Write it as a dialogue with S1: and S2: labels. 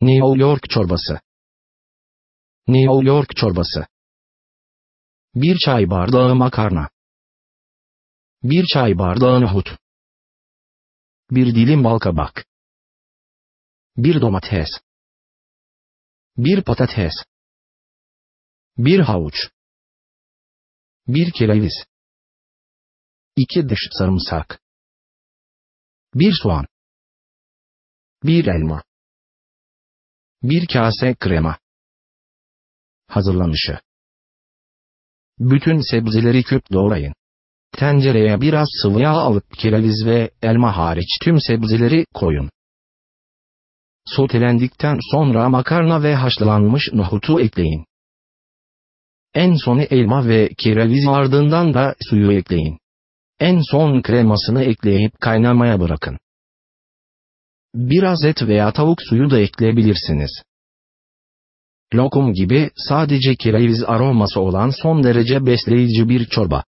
S1: New York çorbası. New York çorbası. Bir çay bardağı makarna. Bir çay bardağı nohut. Bir dilim balkabak. Bir domates. Bir patates. Bir havuç. Bir kereviz. İki diş sarımsak. Bir soğan. Bir elma. Bir kase krema. Hazırlanışı. Bütün sebzeleri küp doğrayın. Tencereye biraz sıvı yağ alıp kereviz ve elma hariç tüm sebzeleri koyun. Sotelendikten sonra makarna ve haşlanmış nohutu ekleyin. En sonu elma ve kereviz ardından da suyu ekleyin. En son kremasını ekleyip kaynamaya bırakın. Biraz et veya tavuk suyu da ekleyebilirsiniz. Lokum gibi sadece kereviz aroması olan son derece besleyici bir çorba.